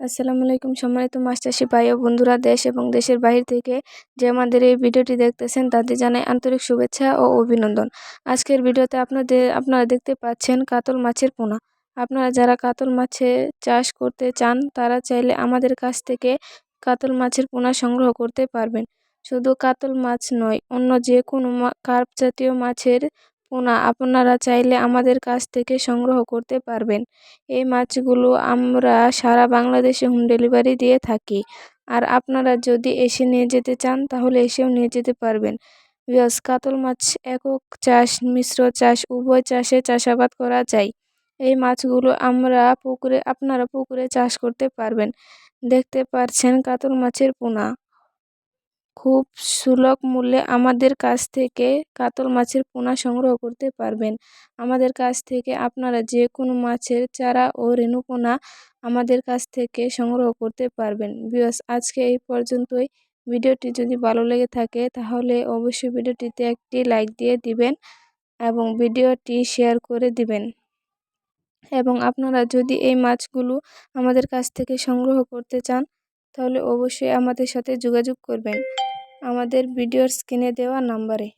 আসসালামু আলাইকুম সম্মানিত মাছ চাষি ভাই ও বন্ধুরা দেশ এবং দেশের বাইরে থেকে যে আমাদের এই ভিডিওটি দেখতেছেন তাদের জানাই আন্তরিক শুভেচ্ছা ও অভিনন্দন। আজকের ভিডিওতে আপনাদের, আপনারা দেখতে পাচ্ছেন কাতল মাছের পোনা। আপনারা যারা কাতল মাছের চাষ করতে চান, তারা চাইলে আমাদের কাছ থেকে কাতল মাছের পোনা সংগ্রহ করতে পারবেন। শুধু কাতল মাছ নয়, অন্য যে কোনো কার্প জাতীয় মাছের পোনা আপনারা চাইলে আমাদের কাছ থেকে সংগ্রহ করতে পারবেন। এই মাছগুলো আমরা সারা বাংলাদেশে হোম ডেলিভারি দিয়ে থাকি। আর আপনারা যদি এসে নিয়ে যেতে চান, তাহলে এসেও নিয়ে যেতে পারবেন। বিকজ কাতল মাছ একক চাষ, মিশ্র চাষ, উভয় চাষে চাষাবাদ করা যায়। এই মাছগুলো আমরা পুকুরে, আপনারা পুকুরে চাষ করতে পারবেন। দেখতে পারছেন কাতল মাছের পোনা। খুব সুলভ মূল্যে আমাদের কাছ থেকে কাতল মাছের পোনা সংগ্রহ করতে পারবেন। আমাদের কাছ থেকে আপনারা যে কোনো মাছের চারা ও রেণুপোনা আমাদের কাছ থেকে সংগ্রহ করতে পারবেন। বিকজ আজকে এই পর্যন্তই। ভিডিওটি যদি ভালো লেগে থাকে, তাহলে অবশ্যই ভিডিওটিতে একটি লাইক দিয়ে দিবেন এবং ভিডিওটি শেয়ার করে দিবেন। এবং আপনারা যদি এই মাছগুলো আমাদের কাছ থেকে সংগ্রহ করতে চান তাহলে অবশ্যই আমাদের সাথে যোগাযোগ করবেন। আমাদের ভিডিওর স্ক্রিনে দেওয়া নাম্বারে।